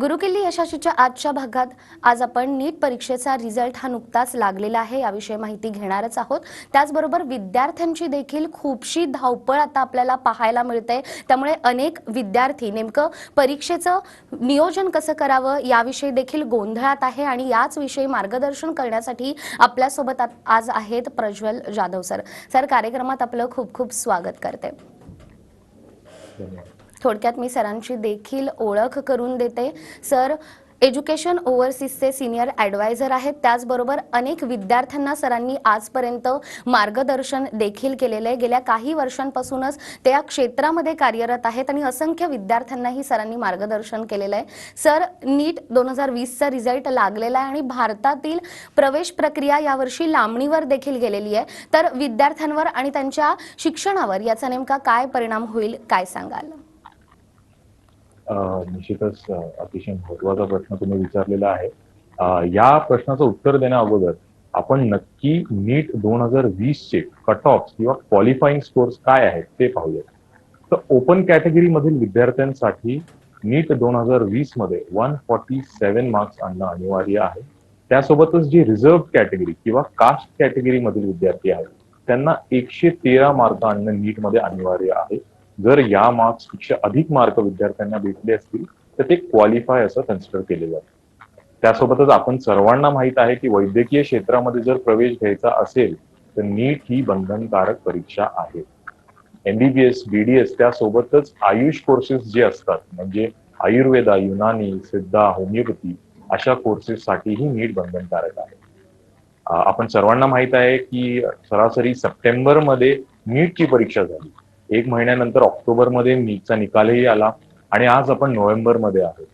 गुरुकिल्ली यशाशीच्या आजच्या भागात आज आपण नीट परीक्षेचा रिझल्ट हा नुकताच लागलेला आहे याविषयी माहिती घेणारच आहोत. त्याचबरोबर विद्यार्थ्यांची देखील खूपशी धावपळ आता आपल्याला पाहायला मिळते. त्यामुळे अनेक विद्यार्थी नेमकं परीक्षेचं नियोजन कसं करावं याविषयी देखील गोंधळात आहे आणि याच विषयी मार्गदर्शन करण्यासाठी आपल्यासोबत आज आहेत प्रज्वल जाधव सर. सर कार्यक्रमात आपलं खूप खूप स्वागत करते. थोडक्यात मी सरांची देखील ओळख करून देते. सर एज्युकेशन ओव्हरसीजचे सिनियर ॲडवायझर आहेत. त्याचबरोबर अनेक विद्यार्थ्यांना सरांनी आजपर्यंत मार्गदर्शन देखील केलेलं आहे. गेल्या काही वर्षांपासूनच ते या क्षेत्रामध्ये कार्यरत आहेत आणि असंख्य विद्यार्थ्यांनाही सरांनी मार्गदर्शन केलेलं आहे. सर नीट दोन हजार वीसचा रिझल्ट लागलेला आहे आणि भारतातील प्रवेश प्रक्रिया यावर्षी लांबणीवर देखील गेलेली आहे. तर विद्यार्थ्यांवर आणि त्यांच्या शिक्षणावर याचा नेमका काय परिणाम होईल काय सांगाल? निश्चितच अतिशय महत्त्वाचा प्रश्न तुम्ही विचारलेला आहे. या प्रश्नाचं उत्तर देण्या अगोदर आपण नक्की नीट दोन हजार वीसचे कट ऑफ किंवा क्वालिफाईंग स्कोर्स काय आहेत ते पाहूयात. तर ओपन कॅटेगरी मधील विद्यार्थ्यांसाठी नीट दोन हजार वीसमध्ये वन फॉर्टी सेव्हन मार्क्स आणणं अनिवार्य आहे. त्यासोबतच जी रिझर्व्ह कॅटेगरी किंवा कास्ट कॅटेगरी मधील विद्यार्थी आहेत त्यांना एकशे तेरा मार्क आणणं नीटमध्ये अनिवार्य आहे. जर या मार्क्सपेक्षा अधिक मार्क विद्यार्थ्यांना भेटले असतील तर ते क्वालिफाय असं कन्सिडर केले जाते. त्यासोबतच आपण सर्वांना माहीत आहे की वैद्यकीय क्षेत्रामध्ये जर प्रवेश घ्यायचा असेल तर नीट ही बंधनकारक परीक्षा आहे. एमबीबीएस बीडीएस त्यासोबतच आयुष कोर्सेस जे असतात म्हणजे आयुर्वेदा युनानी सिद्धा होमिओपॅथी अशा कोर्सेससाठीही नीट बंधनकारक आहे. आपण सर्वांना माहीत आहे की सरासरी सप्टेंबरमध्ये नीटची परीक्षा झाली. एक महिन्यानंतर ऑक्टोबरमध्ये नीटचा निकालही आला आणि आज आपण नोव्हेंबरमध्ये आहोत.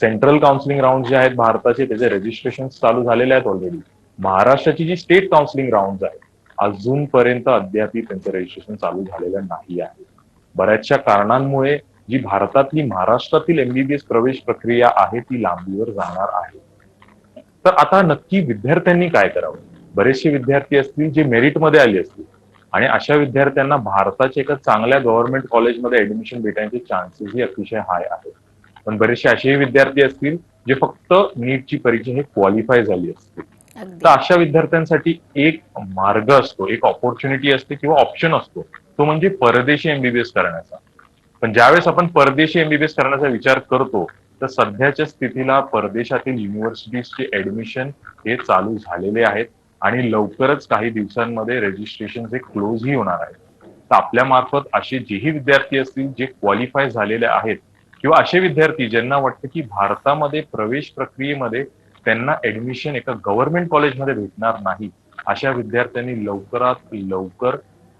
सेंट्रल काउन्सिलिंग राऊंड जे आहेत भारताचे त्याचे रजिस्ट्रेशन चालू झालेले आहेत ऑलरेडी महाराष्ट्राची जी स्टेट काउन्सिलिंग राऊंड आहेत अजूनपर्यंत अद्याप त्यांचं रजिस्ट्रेशन चालू झालेलं नाही आहे. बऱ्याचशा कारणांमुळे जी भारतातली महाराष्ट्रातील एमबीबीएस प्रवेश प्रक्रिया आहे ती लांबीवर जाणार आहे. तर आता नक्की विद्यार्थ्यांनी काय करावं? बरेचसे विद्यार्थी असतील जे मेरिटमध्ये आले असतील. आणि अशा विद्यार्थ्यांना भारताच्या एका चांगल्या गव्हर्नमेंट कॉलेजमध्ये ऍडमिशन भेटण्याचे चान्सेसही अतिशय हाय आहेत. पण बरेचसे असेही विद्यार्थी असतील जे फक्त नीटची परीक्षा हे क्वालिफाय झाली अगदी. तर अशा विद्यार्थ्यांसाठी एक मार्ग असतो एक ऑपॉर्च्युनिटी असते किंवा ऑप्शन असतो तो म्हणजे परदेशी एमबीबीएस करण्याचा. पण ज्यावेळेस आपण परदेशी एमबीबीएस करण्याचा विचार करतो तर सध्याच्या स्थितीला परदेशातील युनिव्हर्सिटीजचे ऍडमिशन हे चालू झालेले आहेत. आणि लवकरच काही दिवसांमध्ये रजिस्ट्रेशन हे क्लोजही होणार आहे तर आपल्या मार्फत असे जेही विद्यार्थी असतील जे क्वालिफाय झालेले आहेत किंवा असे विद्यार्थी ज्यांना वाटतं की भारतामध्ये प्रवेश प्रक्रियेमध्ये त्यांना ऍडमिशन एका गव्हर्नमेंट कॉलेजमध्ये भेटणार नाही अशा विद्यार्थ्यांनी लवकरात लवकर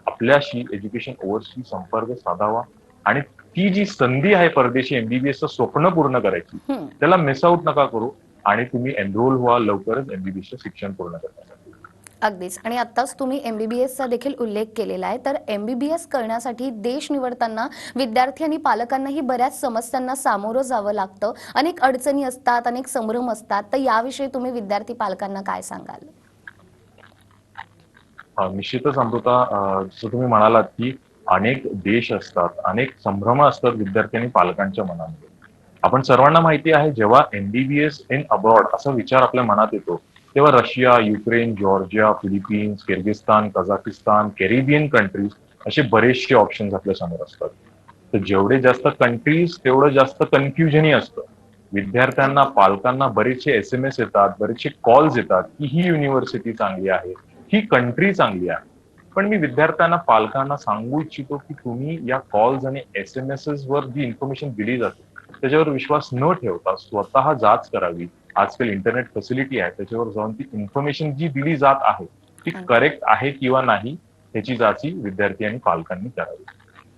आपल्याशी एज्युकेशन ओव्हरशी संपर्क साधावा. आणि ती जी संधी आहे परदेशी एमबीबीएसचं स्वप्न पूर्ण करायची. त्याला मिस आउट नका करू आणि तुम्ही एनरोल व्हा लवकरच एमबीबीएसचं शिक्षण पूर्ण करण्यासाठी अगदीच. आणि आत्ताच तुम्ही एमबीबीएसचा देखील उल्लेख केलेला आहे. तर एमबीबीएस करण्यासाठी देश निवडताना विद्यार्थी आणि पालकांनाही बऱ्याच समस्यांना सामोरं जावं लागतं. अनेक अडचणी असतात अनेक संभ्रम असतात. तर याविषयी तुम्ही विद्यार्थी पालकांना काय सांगाल? निश्चितच अमृता जसं तुम्ही म्हणालात की अनेक देश असतात अनेक संभ्रम असतात विद्यार्थी आणि पालकांच्या मनामध्ये. आपण सर्वांना माहिती आहे जेव्हा एमबीबीएस इन अब्रॉड असा विचार आपल्या मनात येतो तेव्हा Russia Ukraine Georgia Philippines Kyrgyzstan Kazakhstan Caribbean countries असे बरेचसे ऑप्शन्स आपल्यासमोर असतात. तर जेवढे जास्त कंट्रीज तेवढं जास्त कन्फ्युजनही असतं. विद्यार्थ्यांना पालकांना बरेचसे एस एम एस येतात बरेचसे कॉल्स येतात की ही युनिव्हर्सिटी चांगली आहे ही कंट्री चांगली आहे. पण मी विद्यार्थ्यांना पालकांना सांगू इच्छितो की तुम्ही या कॉल्स आणि एस एम एस वर जी इन्फॉर्मेशन दिली जाते त्याच्यावर विश्वास न ठेवता स्वतः जाच करावी. आजकाल इंटरनेट फॅसिलिटी आहे त्याच्यावर जाऊन ती इन्फॉर्मेशन जी दिली जात आहे ती करेक्ट आहे किंवा नाही ह्याची जाची विद्यार्थी आणि पालकांनी करावी.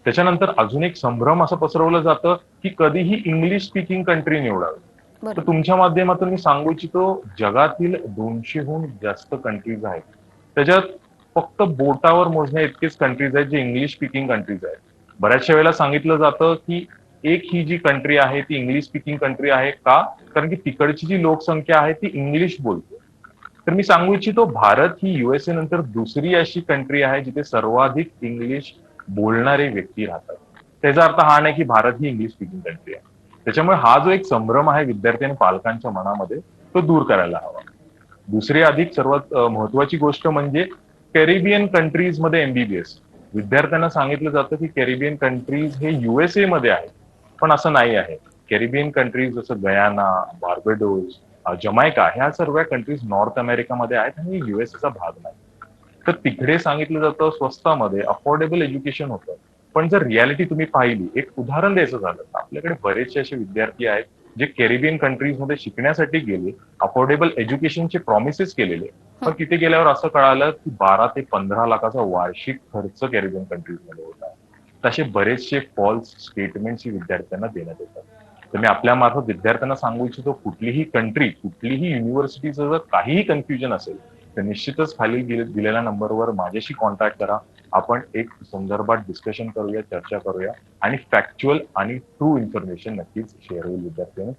त्याच्यानंतर अजून एक संभ्रम असं पसरवलं जातं की कधीही इंग्लिश स्पीकिंग कंट्री निवडावी. तर तुमच्या माध्यमातून मी सांगू इच्छितो जगातील दोनशेहून जास्त कंट्रीज आहेत. त्याच्यात फक्त बोटावर मोजण्या इतकेच कंट्रीज आहेत जे इंग्लिश स्पीकिंग कंट्रीज आहेत. बऱ्याचशा वेळेला सांगितलं जातं की एक ही जी कंट्री आहे ती इंग्लिश स्पीकिंग कंट्री आहे का? कारण की तिकडची जी लोकसंख्या आहे ती इंग्लिश बोलते. तर मी सांगू इच्छितो भारत ही युएसए नंतर दुसरी अशी कंट्री आहे जिथे सर्वाधिक इंग्लिश बोलणारे व्यक्ती राहतात. त्याचा अर्थ हा नाही की भारत ही इंग्लिश स्पीकिंग कंट्री आहे. त्याच्यामुळे हा जो एक संभ्रम आहे विद्यार्थी आणि पालकांच्या मनामध्ये तो दूर करायला हवा. दुसरी अधिक सर्वात महत्वाची गोष्ट म्हणजे कॅरिबियन कंट्रीजमध्ये एमबीबीएस विद्यार्थ्यांना सांगितलं जातं की कॅरिबियन कंट्रीज हे युएसए मध्ये आहेत. पण असं नाही आहे. कॅरिबियन कंट्रीज जसं गयाना बार्बेडोस अ, जमैका ह्या सर्व कंट्रीज नॉर्थ अमेरिकामध्ये आहेत आणि युएसएचा भाग नाही. तर तिकडे सांगितलं जातं स्वस्तामध्ये अफोर्डेबल एज्युकेशन होतं. पण जर रियालिटी तुम्ही पाहिली एक उदाहरण द्यायचं झालं तर आपल्याकडे बरेचसे असे विद्यार्थी आहेत जे कॅरिबियन कंट्रीजमध्ये शिकण्यासाठी गेले अफोर्डेबल एज्युकेशनचे प्रॉमिसेस केलेले. पण तिथे गेल्यावर असं कळालं की बारा ते पंधरा लाखाचा वार्षिक खर्च कॅरिबियन कंट्रीजमध्ये होता तसे बरेचसे फॉल्स स्टेटमेंट्स विद्यार्थ्यांना देण्यात येतात. तर मी आपल्या मार्फत विद्यार्थ्यांना सांगू इच्छितो कुठलीही कंट्री कुठलीही युनिव्हर्सिटीचं जर काहीही कन्फ्युजन असेल तर निश्चितच खाली दिलेल्या नंबरवर माझ्याशी कॉन्टॅक्ट करा. आपण एक संदर्भात डिस्कशन करूया चर्चा करूया आणि फॅक्च्युअल आणि ट्रू इन्फॉर्मेशन नक्कीच शेअर होईल विद्यार्थी आणि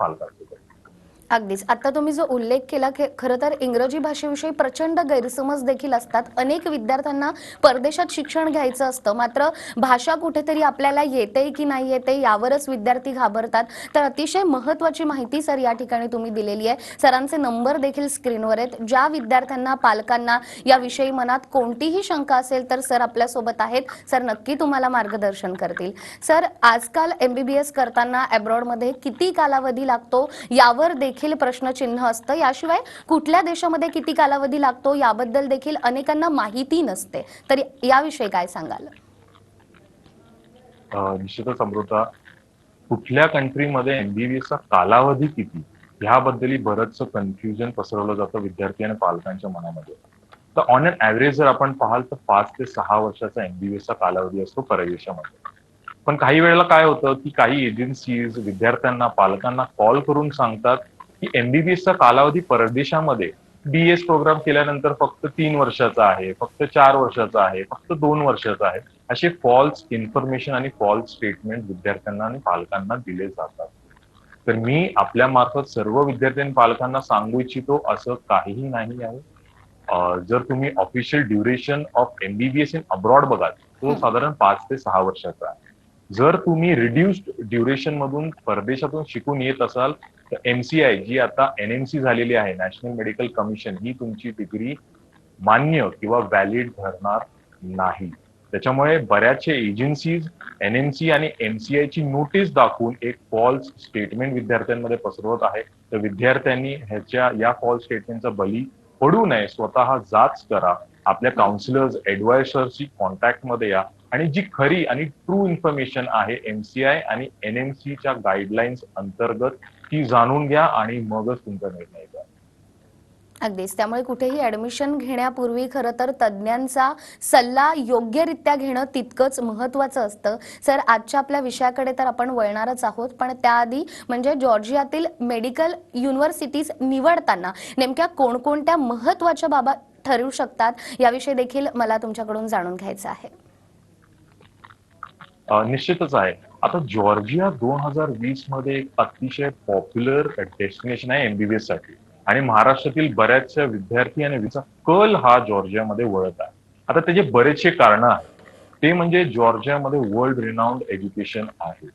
अगदीच. आता तुम्ही जो उल्लेख केला की खरं तर इंग्रजी भाषेविषयी प्रचंड गैरसमज देखील असतात. अनेक विद्यार्थ्यांना परदेशात शिक्षण घ्यायचं असतं. मात्र भाषा कुठेतरी आपल्याला येते की नाही येते यावरच विद्यार्थी घाबरतात. तर अतिशय महत्त्वाची माहिती सर या ठिकाणी तुम्ही दिलेली आहे. सरांचे नंबर देखील स्क्रीनवर आहेत. ज्या विद्यार्थ्यांना पालकांना याविषयी मनात कोणतीही शंका असेल तर सर आपल्यासोबत आहेत. सर नक्की तुम्हाला मार्गदर्शन करतील. सर आजकाल एमबीबीएस करताना अब्रॉडमध्ये किती कालावधी लागतो? यावर देखील प्रश्नचिन्ह असतं. याशिवाय कुठल्या देशामध्ये किती कालावधी लागतो याबद्दल देखील अनेकांना माहिती नसते. तर याविषयी काय सांगाल? निश्चितच अमृता कुठल्या कंट्रीमध्ये एमबीबीएसचा कालावधी किती? ह्याबद्दल बरंच कन्फ्युजन पसरवलं जातं विद्यार्थी आणि पालकांच्या मनामध्ये. तर ऑन एन ऍव्हरेज जर आपण पाहाल तर पाच ते सहा वर्षाचा एमबीबीएसचा कालावधी असतो परदेशामध्ये. पण काही वेळेला काय होतं की काही एजन्सीज विद्यार्थ्यांना पालकांना कॉल करून सांगतात की एमबीबीएसचा कालावधी परदेशामध्ये बीएस प्रोग्राम केल्यानंतर फक्त तीन वर्षाचा आहे फक्त चार वर्षाचा आहे फक्त दोन वर्षाचा आहे असे फॉल्स इन्फॉर्मेशन आणि फॉल्स स्टेटमेंट विद्यार्थ्यांना आणि पालकांना दिले जातात. तर मी आपल्या मार्फत सर्व विद्यार्थी आणि पालकांना सांगू इच्छितो असं काहीही नाही आहे. जर तुम्ही official duration of MBBS in abroad बघाल तो. साधारण पाच ते सहा वर्षाचा आहे. जर तुम्ही रिड्युस्ड ड्युरेशन मधून परदेशातून शिकून येत असाल तर एमसीआय जी आता एनएमसी झालेली आहे नॅशनल मेडिकल कमिशन ही तुमची डिग्री मान्य किंवा व्हॅलिड धरणार नाही. त्याच्यामुळे बऱ्याचशे एजन्सीज एनएमसी आणि एमसीआय ची नोटीस दाखवून एक फॉल्स स्टेटमेंट विद्यार्थ्यांमध्ये पसरवत आहे. तर विद्यार्थ्यांनी ह्याच्या या फॉल्स स्टेटमेंटचा बली पडू नये स्वतः जाच करा. आपल्या काउन्सिलर्स ऍडवायझर्सची कॉन्टॅक्टमध्ये या. आणि जी खरी आणि ट्रू इन्फॉर्मेशन आहे एमसीआय आणि एनएमसीच्या गाईडलाईन्स अंतर्गत ती जाणून घ्या आणि मगच तुमचा निर्णय घ्या. अगदीच. त्यामुळे कुठेही ऍडमिशन घेण्यापूर्वी खरं तर तज्ज्ञांचा सल्ला योग्यरित्या घेणं तितकंच महत्त्वाचं असतं. सर आजच्या आपल्या विषयाकडे तर आपण वळणारच आहोत पण त्याआधी म्हणजे जॉर्जियातील मेडिकल युनिव्हर्सिटीज निवडताना नेमक्या कोणकोणत्या महत्त्वाच्या बाबा ठरू शकतात याविषयी देखील मला तुमच्याकडून जाणून घ्यायचं आहे. अं, निश्चितच आहे. आता जॉर्जिया दोन हजार वीसमध्ये एक अतिशय पॉप्युलर डेस्टिनेशन आहे एमबीबीएससाठी. आणि महाराष्ट्रातील बऱ्याचशा विद्यार्थी आणि विचा कल हा जॉर्जियामध्ये वळत आहे. आता त्याचे बरेचसे कारण आहेत. ते म्हणजे जॉर्जियामध्ये वर्ल्ड रिनाऊंड एज्युकेशन आहे.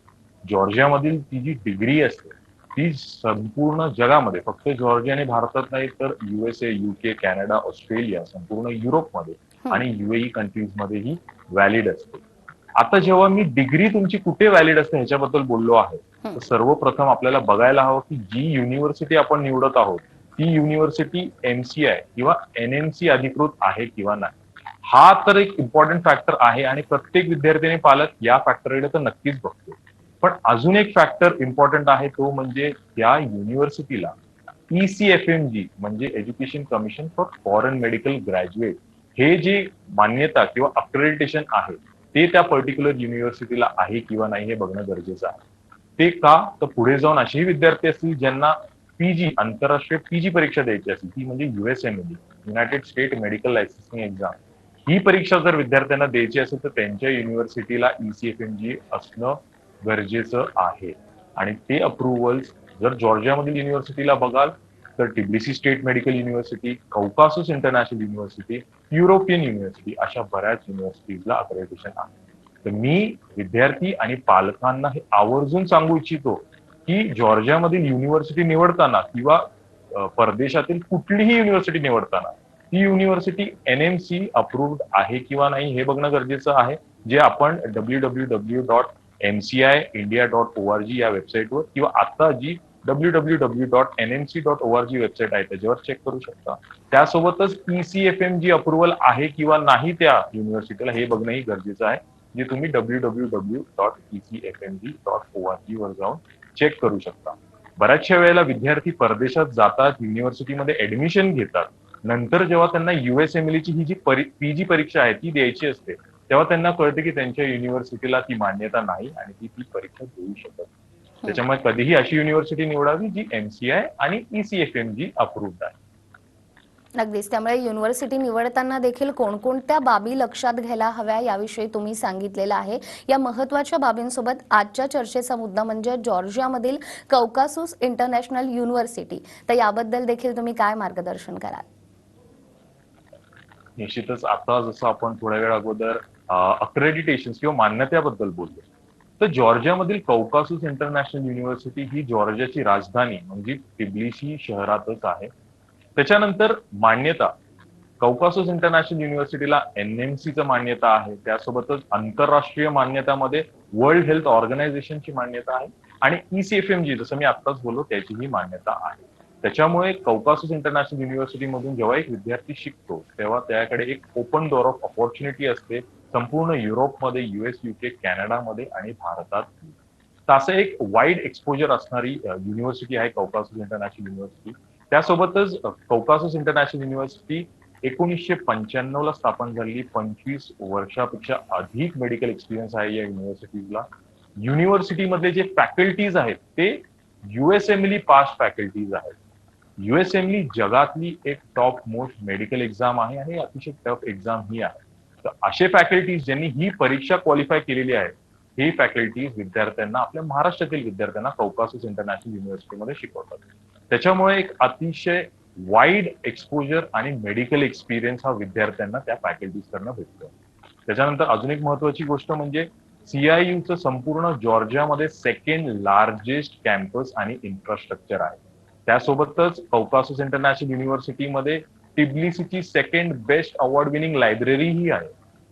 जॉर्जियामधील ती जी डिग्री असते ती संपूर्ण जगामध्ये फक्त जॉर्जिया आणि भारतात नाही तर युएसए युके कॅनडा ऑस्ट्रेलिया संपूर्ण युरोपमध्ये हं. आणि युएई कंट्रीज मध्येही व्हॅलिड असते. आता जेव्हा मी डिग्री तुमची कुठे व्हॅलिड असते ह्याच्याबद्दल बोललो आहे. तर सर्वप्रथम आपल्याला बघायला हवं की जी युनिव्हर्सिटी आपण निवडत आहोत ती युनिव्हर्सिटी एमसीआय किंवा एनएमसी अधिकृत आहे किंवा नाही हा तर एक इम्पॉर्टंट फॅक्टर आहे आणि प्रत्येक विद्यार्थी आणि पालक या फॅक्टरकडे तर नक्कीच बघतो पण अजून एक फॅक्टर इम्पॉर्टंट आहे तो म्हणजे त्या युनिव्हर्सिटीला ईसीएफएमजी म्हणजे education commission for foreign medical graduate हे जे मान्यता किंवा अक्रेडिटेशन आहे ते त्या पर्टिक्युलर युनिव्हर्सिटीला आहे किंवा नाही हे बघणं गरजेचं आहे. ते का? तर पुढे जाऊन असेही विद्यार्थी असतील ज्यांना पीजी आंतरराष्ट्रीय पीजी परीक्षा द्यायची असेल ती म्हणजे USMLE United State medical licensing exam ही परीक्षा जर विद्यार्थ्यांना द्यायची असेल तर त्यांच्या युनिव्हर्सिटीला ईसीएफएमजी असणं गरजेचं आहे. आणि ते अप्रुव्हल्स जर जॉर्जियामधील युनिव्हर्सिटीला बघाल तर Tbilisi State Medical University Caucasus International University European University अशा बऱ्याच युनिव्हर्सिटीजला अक्रेडिटेशन आहे. तर मी विद्यार्थी आणि पालकांना हे आवर्जून सांगू इच्छितो की जॉर्जियामधील युनिव्हर्सिटी निवडताना किंवा परदेशातील कुठलीही युनिव्हर्सिटी निवडताना ती university N M C approved आहे किंवा नाही हे बघणं गरजेचं आहे. जे आपण W W W dot M C I India dot O R G या वेबसाईटवर किंवा आता जी W W W dot N M C dot O R G website आहे. त्याच्यावर चेक करू शकता. त्यासोबतच P C F M G approval आहे किंवा नाही त्या युनिव्हर्सिटीला हे बघणंही गरजेचं आहे जे तुम्ही W W W dot P C F M G dot O R G वर जाऊन चेक करू शकता. बऱ्याचशा वेळेला विद्यार्थी परदेशात जातात युनिव्हर्सिटीमध्ये ऍडमिशन घेतात. नंतर जेव्हा त्यांना युएसएमएलची ही जी पीजी परीक्षा आहे ती द्यायची असते तेव्हा त्यांना कळतं की त्यांच्या युनिव्हर्सिटीला ती मान्यता नाही आणि ती ती परीक्षा देऊ शकत नाही. त्याच्यामुळे कधीही अशी युनिव्हर्सिटी निवडावी जी एमसीआय आणि ईसीएफएम जी अप्रूव्ड आहे. अगदीच त्यामुळे युनिव्हर्सिटी निवडताना देखील कोणकोणत्या बाबी लक्षात घ्यायला हव्या याविषयी तुम्ही सांगितलेलं आहे. या महत्त्वाच्या बाबींसोबत आजच्या चर्चेचा मुद्दा म्हणजे जॉर्जियामधील कौकासूस इंटरनॅशनल युनिव्हर्सिटी तर याबद्दल देखील तुम्ही काय मार्गदर्शन कराल? निश्चितच. आता जसं आपण थोड्या वेळ अगोदर अक्रेडिटेशन किंवा मान्यतेबद्दल बोललो. तर जॉर्जियामधील कौकासूस इंटरनॅशनल युनिव्हर्सिटी ही जॉर्जियाची राजधानी म्हणजे टिब्लिशी शहरातच आहे. त्याच्यानंतर मान्यता कौकासूस इंटरनॅशनल युनिव्हर्सिटीला एनएमसीचं मान्यता आहे. त्यासोबतच आंतरराष्ट्रीय मान्यतामध्ये वर्ल्ड हेल्थ ऑर्गनायझेशनची मान्यता आहे आणि ईसीएफएमजी जसं मी आत्ताच बोललो त्याचीही मान्यता आहे. त्याच्यामुळे कौकासूस इंटरनॅशनल युनिव्हर्सिटी मधून जेव्हा एक विद्यार्थी शिकतो तेव्हा त्याकडे एक ओपन डोअर ऑफ ऑपॉर्च्युनिटी असते. संपूर्ण युरोपमध्ये युएस युके कॅनडामध्ये आणि भारतात. तर असं एक वाईड एक्सपोजर असणारी युनिव्हर्सिटी आहे कौकासस इंटरनॅशनल युनिव्हर्सिटी त्यासोबतच कौकासस इंटरनॅशनल युनिव्हर्सिटी एकोणीसशे पंच्याण्णव ला स्थापन झालेली पंचवीस वर्षापेक्षा अधिक मेडिकल एक्सपिरियन्स आहे या युनिव्हर्सिटीजला युनिव्हर्सिटीमधले जे फॅकल्टीज आहेत ते युएसएमली पास फॅकल्टीज आहेत. युएसएमली जगातली एक टॉप मोस्ट मेडिकल एक्झाम आहे आणि अतिशय टफ एक्झाम ही आहे. तर असे फॅकल्टीज ज्यांनी ही परीक्षा क्वालिफाय केलेली आहे ही फॅकल्टीज विद्यार्थ्यांना आपल्या महाराष्ट्रातील विद्यार्थ्यांना कौकासिस इंटरनॅशनल युनिव्हर्सिटीमध्ये शिकवतात. त्याच्यामुळे एक अतिशय वाईड एक्सपोजर आणि मेडिकल एक्सपिरियन्स हा विद्यार्थ्यांना त्या फॅकल्टीज कडनं भेटतो. त्याच्यानंतर अजून एक महत्वाची गोष्ट म्हणजे सीआययूचं संपूर्ण जॉर्जियामध्ये सेकंड लार्जेस्ट कॅम्पस आणि इन्फ्रास्ट्रक्चर आहे. त्यासोबतच कौकासिस इंटरनॅशनल युनिव्हर्सिटीमध्ये टिब्लिसीची second best award winning library ही आहे.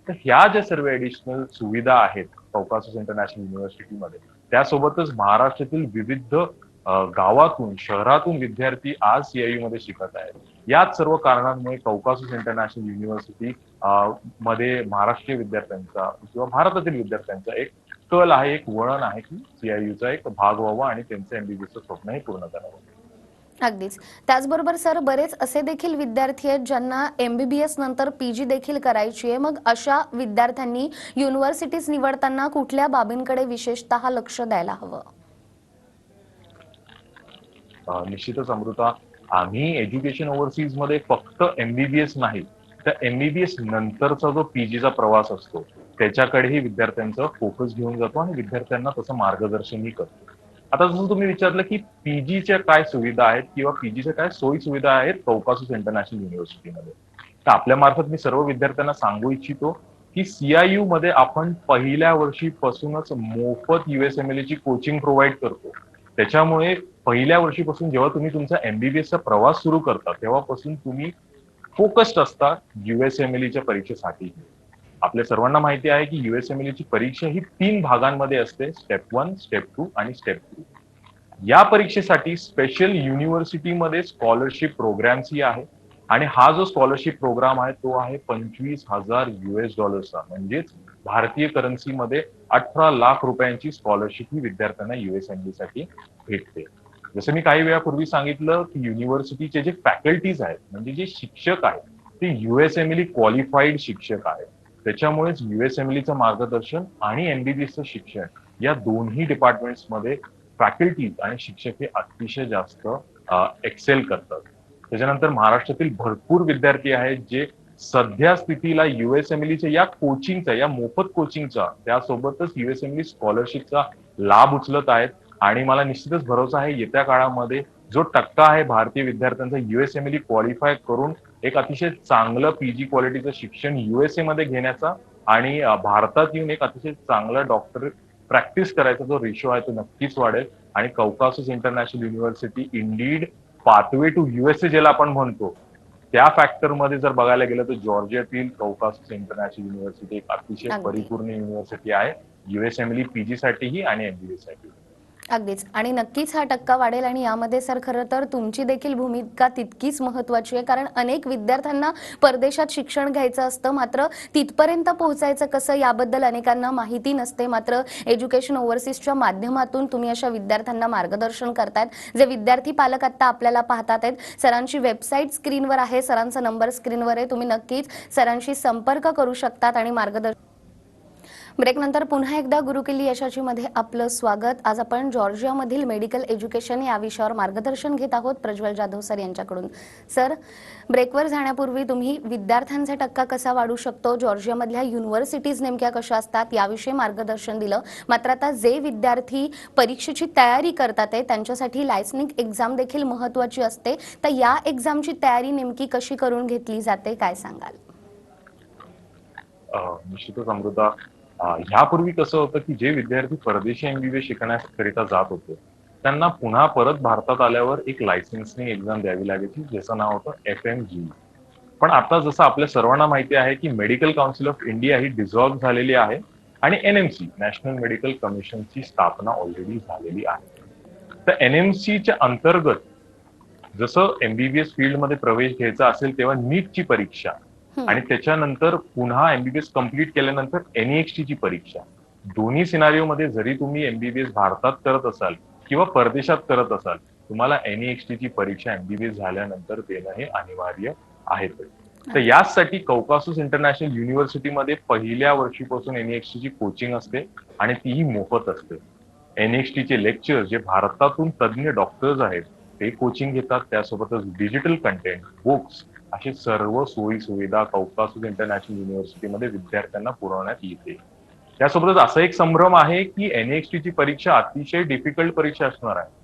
तर ह्या ज्या सर्व ऍडिशनल सुविधा आहेत कौकासस इंटरनॅशनल युनिव्हर्सिटीमध्ये त्यासोबतच महाराष्ट्रातील विविध गावातून शहरातून विद्यार्थी आज सीआययू मध्ये शिकत आहेत. याच सर्व कारणांमुळे कौकासस इंटरनॅशनल युनिव्हर्सिटी मध्ये महाराष्ट्रीय विद्यार्थ्यांचा किंवा भारतातील विद्यार्थ्यांचा एक कल आहे एक वळण आहे की सीआययूचा एक भाग व्हावा आणि त्यांचं एमबीबीएसचं स्वप्नही पूर्ण करावं. अगदीच. त्याचबरोबर सर बरेच असे देखील विद्यार्थी आहेत ज्यांना एमबीबीएस नंतर पीजी देखील करायची आहे. मग अशा विद्यार्थ्यांनी युनिव्हर्सिटीज निवडताना कुठल्या बाबींकडे विशेषतः लक्ष द्यायला हवं? निश्चितच अमृता. आम्ही एज्युकेशन ओव्हरसीजमध्ये फक्त एमबीबीएस नाही तर एमबीबीएस नंतरचा जो पीजीचा प्रवास असतो त्याच्याकडेही विद्यार्थ्यांचा फोकस घेऊन जातो आणि विद्यार्थ्यांना तसं मार्गदर्शनही करतो. आता जसं तुम्ही विचारलं की पीजीच्या काय सुविधा आहेत किंवा पीजीच्या काय सोयी सुविधा आहेत कौकासूस इंटरनॅशनल युनिव्हर्सिटीमध्ये? तर आपल्या मार्फत मी सर्व विद्यार्थ्यांना सांगू इच्छितो की सीआययू मध्ये आपण पहिल्या वर्षीपासूनच मोफत युएसएमएल ची कोचिंग प्रोव्हाइड करतो. त्याच्यामुळे पहिल्या वर्षीपासून जेव्हा तुम्ही तुमचा एमबीबीएसचा प्रवास सुरू करता तेव्हापासून तुम्ही फोकस्ड असता युएसएमएलच्या परीक्षेसाठी. आपल्या सर्वांना माहिती आहे की युएसएमएल ची परीक्षा ही तीन भागांमध्ये असते स्टेप वन स्टेप टू आणि स्टेप थ्री या परीक्षेसाठी स्पेशल युनिव्हर्सिटीमध्ये स्कॉलरशिप प्रोग्राम्स ही आहे. आणि हा जो स्कॉलरशिप प्रोग्राम आहे तो आहे पंचवीस हजार युएस डॉलर्सचा म्हणजेच भारतीय करन्सीमध्ये अठरा लाख रुपयांची स्कॉलरशिप ही विद्यार्थ्यांना युएसएमबी साठी भेटते. जसं मी काही वेळापूर्वी सांगितलं की युनिव्हर्सिटीचे जे फॅकल्टीज आहेत म्हणजे जे शिक्षक आहेत ते युएसएमएली क्वालिफाईड शिक्षक आहेत. त्याच्यामुळेच युएसएमएलचं मार्गदर्शन आणि एमबीबीएसचं शिक्षण या दोन्ही डिपार्टमेंट्समध्ये फॅकल्टीज आणि शिक्षक हे अतिशय जास्त एक्सेल करतात. त्याच्यानंतर महाराष्ट्रातील भरपूर विद्यार्थी आहेत जे सध्या स्थितीला युएसएमएलच्या या कोचिंगचा या मोफत कोचिंगचा त्यासोबतच युएसएमएल स्कॉलरशिपचा लाभ उचलत आहेत. आणि मला निश्चितच भरोसा आहे येत्या काळामध्ये जो टक्का आहे भारतीय विद्यार्थ्यांचा युएसएमएल क्वालिफाय करून एक अतिशय चांगलं पीजी क्वालिटीचं शिक्षण युएसए मध्ये घेण्याचा आणि भारतात येऊन एक अतिशय चांगलं डॉक्टर प्रॅक्टिस करायचा जो रेशो आहे तो नक्कीच वाढेल. आणि Caucasus International University indeed pathway to USA ज्याला आपण म्हणतो त्या फॅक्टरमध्ये जर बघायला गेलं तर जॉर्जियातील कौकासस इंटरनॅशनल युनिव्हर्सिटी एक अतिशय. परिपूर्ण युनिव्हर्सिटी आहे. युएसएमएल पीजी साठीही आणि एमबीबीएससाठी अगदीच. आणि नक्कीच हा टक्का वाढेल आणि यामध्ये सर खरं तर तुमची देखील भूमिका तितकीच महत्वाची आहे. कारण अनेक विद्यार्थ्यांना परदेशात शिक्षण घ्यायचं असतं मात्र तिथपर्यंत पोहोचायचं कसं याबद्दल अनेकांना माहिती नसते. मात्र एज्युकेशन ओव्हरसीजच्या माध्यमातून तुम्ही अशा विद्यार्थ्यांना मार्गदर्शन करतायत. जे विद्यार्थी पालक आता आपल्याला पाहतात आहेत सरांची वेबसाईट स्क्रीनवर आहे सरांचा नंबर स्क्रीनवर आहे. तुम्ही नक्कीच सरांशी संपर्क करू शकतात आणि मार्गदर्शन ब्रेकनंतर पुन्हा एकदा गुरुकिल्ली यशाची मध्ये आपलं स्वागत. आज आपण जॉर्जियामधील मेडिकल एज्युकेशन या विषयावर मार्गदर्शन घेत आहोत प्रज्वल जाधव सर यांच्याकडून. सर ब्रेकवर जाण्यापूर्वी तुम्ही विद्यार्थ्यांचा टक्का कसा वाढू शकतो? जॉर्जियामधल्या युनिव्हर्सिटीज नेमक्या कशा असतात? याविषयी मार्गदर्शन दिलं. मात्र आता जे विद्यार्थी परीक्षेची तयारी करतात आहे त्यांच्यासाठी लायसनिक एक्झाम देखील महत्वाची असते. तर या एक्झामची तयारी नेमकी कशी करून घेतली जाते? काय सांगाल? निश्चितच अमृता ह्यापूर्वी कसं होतं की जे विद्यार्थी परदेशी एमबीबीएस शिकण्याकरिता जात होते त्यांना पुन्हा परत भारतात आल्यावर एक लायसन्सने एक्झाम द्यावी लागायची ज्याचं नाव होतं एफ एम जी. पण आता जसं आपल्या सर्वांना माहिती आहे की मेडिकल काउन्सिल ऑफ इंडिया ही डिझॉल्व्ह झालेली आहे आणि एनएमसी नॅशनल मेडिकल कमिशनची स्थापना ऑलरेडी झालेली आहे. तर एनएमसीच्या अंतर्गत जसं एमबीबीएस फील्डमध्ये प्रवेश घ्यायचा असेल तेव्हा नीटची परीक्षा आणि त्याच्यानंतर पुन्हा एमबीबीएस कंप्लीट केल्यानंतर एनईएक्सटी ची परीक्षा. दोन्ही सिनारिओ मध्ये जरी तुम्ही एमबीबीएस भारतात करत असाल किंवा परदेशात करत असाल तुम्हाला एनईएक्सटी ची परीक्षा एमबीबीएस झाल्यानंतर देणं हे अनिवार्य आहे. तर याचसाठी कौकासूस इंटरनॅशनल युनिव्हर्सिटीमध्ये पहिल्या वर्षीपासून एनईएक्सटी ची कोचिंग असते आणि तीही मोफत असते. एनएक्सटी चे लेक्चर जे भारतातून तज्ज्ञ डॉक्टर्स आहेत ते कोचिंग घेतात. त्यासोबतच डिजिटल कंटेंट बुक्स असे सर्व सोयी सुविधा कौकासूस इंटरनॅशनल युनिव्हर्सिटीमध्ये विद्यार्थ्यांना पुरवण्यात येते त्यासोबतच असा एक संभ्रम आहे की एनएक्सटी ची परीक्षा अतिशय डिफिकल्ट परीक्षा असणार आहे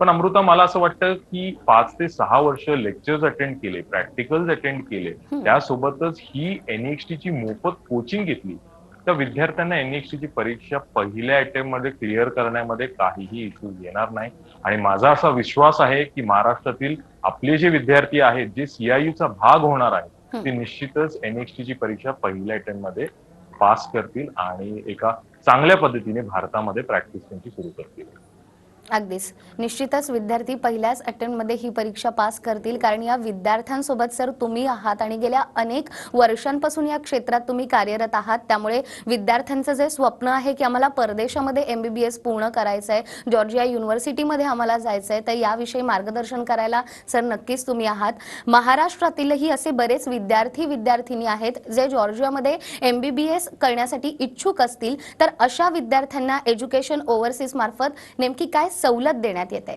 पण अमृता मला असं वाटतं की पाच ते सहा वर्ष लेक्चर्स अटेंड केले प्रॅक्टिकल्स अटेंड केले. त्यासोबतच ही एनएक्सटी ची मोफत कोचिंग घेतली तर विद्यार्थ्यांना एनएक्सटी ची परीक्षा पहिल्या अटेम्प्टमध्ये क्लिअर करण्यामध्ये काहीही इश्यूज येणार नाही आणि माझा असा विश्वास आहे की महाराष्ट्रातील आपले जे विद्यार्थी आहेत जे सीआययूचा भाग होणार आहेत. ते निश्चितच एनएक्सटी ची परीक्षा पहिल्या अटेम्प्टमध्ये पास करतील आणि एका चांगल्या पद्धतीने भारतामध्ये प्रॅक्टिस त्यांची सुरू करतील अगदीच. निश्चितच विद्यार्थी पहिल्याच अटेम्प्टमध्ये ही परीक्षा पास करतील कारण या विद्यार्थ्यांसोबत सर तुम्ही आहात आणि गेल्या अनेक वर्षांपासून या क्षेत्रात तुम्ही कार्यरत आहात. त्यामुळे विद्यार्थ्यांचं जे स्वप्न आहे की आम्हाला परदेशामध्ये एम बी बी एस पूर्ण करायचं आहे जॉर्जिया युनिव्हर्सिटीमध्ये आम्हाला जायचं आहे तर याविषयी मार्गदर्शन करायला सर नक्कीच तुम्ही आहात. महाराष्ट्रातीलही असे बरेच विद्यार्थी विद्यार्थिनी आहेत जे जॉर्जियामध्ये एम बी बी एस करण्यासाठी इच्छुक असतील. तर अशा विद्यार्थ्यांना एज्युकेशन ओव्हरसीज मार्फत नेमकी काय सवलत देण्यात येते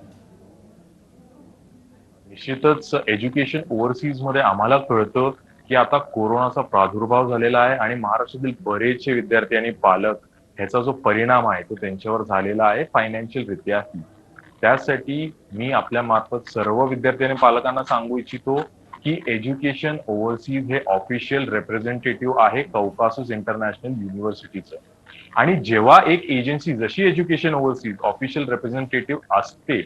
निश्चितच एज्युकेशन ओव्हरसीजमध्ये आम्हाला कळतं की आता कोरोनाचा प्रादुर्भाव झालेला आहे आणि महाराष्ट्रातील बरेचसे विद्यार्थी आणि पालक ह्याचा जो परिणाम आहे तो त्यांच्यावर झालेला आहे फायनान्शियल रित्या. त्यासाठी मी आपल्या मार्फत सर्व विद्यार्थी आणि पालकांना सांगू इच्छितो की एज्युकेशन ओव्हरसीज हे ऑफिशियल रिप्रेझेंटेटिव्ह आहे कौकासस इंटरनॅशनल युनिव्हर्सिटीचं आणि जेव्हा एक एजन्सी जशी एज्युकेशन ओव्हरसीज ऑफिशियल रिप्रेझेंटेटिव्ह असते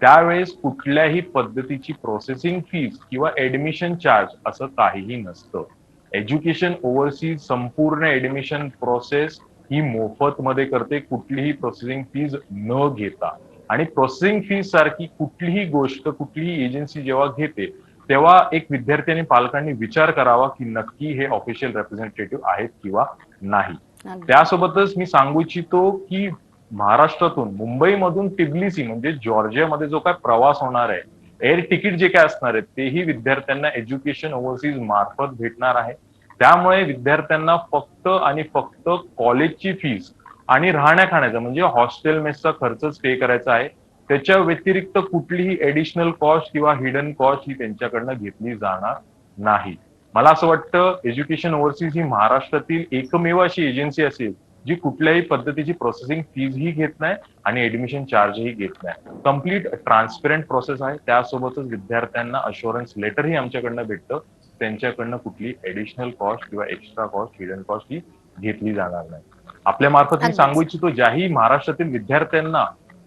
त्यावेळेस कुठल्याही पद्धतीची प्रोसेसिंग फीज किंवा ऍडमिशन चार्ज असं काहीही नसतं. एज्युकेशन ओव्हरसीज संपूर्ण ऍडमिशन प्रोसेस ही मोफत मध्ये करते कुठलीही प्रोसेसिंग फीज न घेता. आणि प्रोसेसिंग फीज सारखी कुठलीही गोष्ट कुठलीही एजन्सी जेव्हा घेते तेव्हा एक विद्यार्थी आणि पालकांनी विचार करावा की नक्की हे ऑफिशियल रिप्रेझेंटेटिव्ह आहेत किंवा नाही. त्यासोबतच मी सांगू इच्छितो की महाराष्ट्रातून मुंबईमधून टिब्लिसी म्हणजे जॉर्जियामध्ये जो काय प्रवास होणार आहे एअर तिकीट जे काय असणार आहे तेही विद्यार्थ्यांना एज्युकेशन ओव्हरसीज मार्फत भेटणार आहे. त्यामुळे विद्यार्थ्यांना फक्त आणि फक्त कॉलेजची फीज आणि राहण्या खाण्याचा म्हणजे हॉस्टेल मेसचा खर्चच पे करायचा आहे. त्याच्या व्यतिरिक्त कुठलीही एडिशनल कॉस्ट किंवा हिडन कॉस्ट ही त्यांच्याकडनं घेतली जाणार नाही. मला असं वाटतं एज्युकेशन ओव्हरसीज ही महाराष्ट्रातील एकमेव अशी एजन्सी असेल जी कुठल्याही पद्धतीची प्रोसेसिंग फीज ही घेत नाही आणि ऍडमिशन चार्जही घेत नाही कंप्लीट ट्रान्सपेरंट प्रोसेस आहे त्यासोबतच विद्यार्थ्यांना अशुरन्स लेटरही आमच्याकडनं भेटतं त्यांच्याकडनं कुठली एडिशनल कॉस्ट किंवा एक्स्ट्रा कॉस्ट हिडन कॉस्ट ही घेतली जाणार नाही आपल्या मार्फत मी. सांगू इच्छितो ज्याही महाराष्ट्रातील विद्यार्थ्यांना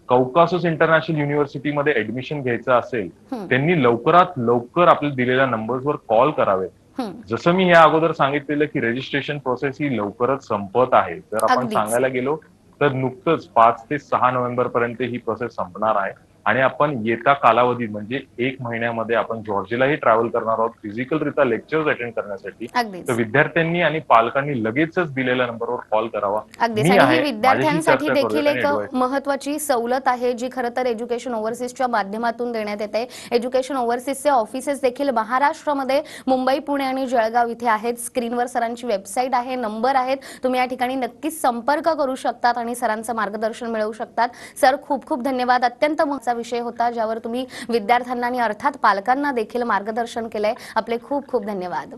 कौकासस इंटरनॅशनल युनिव्हर्सिटीमध्ये ऍडमिशन घ्यायचं असेल. त्यांनी लवकरात लवकर आपल्या दिलेल्या नंबर्सवर कॉल करावे हं. जसं मी या अगोदर सांगितलेलं की रजिस्ट्रेशन प्रोसेस ही लवकरच संपत आहे. जर आपण. सांगायला गेलो तर नुकतंच पाच ते सहा नोव्हेंबर पर्यंत ही प्रोसेस संपणार आहे. आणि आपण येत्या कालावधीत म्हणजे एक महिन्यामध्ये आपण जॉर्जियालाही ट्रॅव्हल करणार आहोत फिजिकलरित्या लेक्चर्स अटेंड करण्यासाठी. तर विद्यार्थ्यांनी आणि पालकांनी लगेचच दिलेल्या नंबरवर कॉल करावा. अगदीच. आणि ही विद्यार्थ्यांसाठी देखील एक. महत्वाची सवलत आहे जी खरं तर एज्युकेशन ओव्हरसीजच्या माध्यमातून देण्यात येते. एज्युकेशन ओव्हरसीजचे ऑफिसेस देखील महाराष्ट्रामध्ये मुंबई पुणे आणि जळगाव इथे आहेत. स्क्रीनवर सरांची वेबसाईट आहे नंबर आहेत. तुम्ही या ठिकाणी नक्कीच संपर्क करू शकतात आणि सरांचं मार्गदर्शन मिळवू शकतात. सर खूप खूप धन्यवाद. अत्यंत महत्त्वाचा विषय होता ज्यावर तुम्ही विद्यार्थ्यांना आणि अर्थात पालकांना देखील मार्गदर्शन केलंय. आपले खूप खूप धन्यवाद.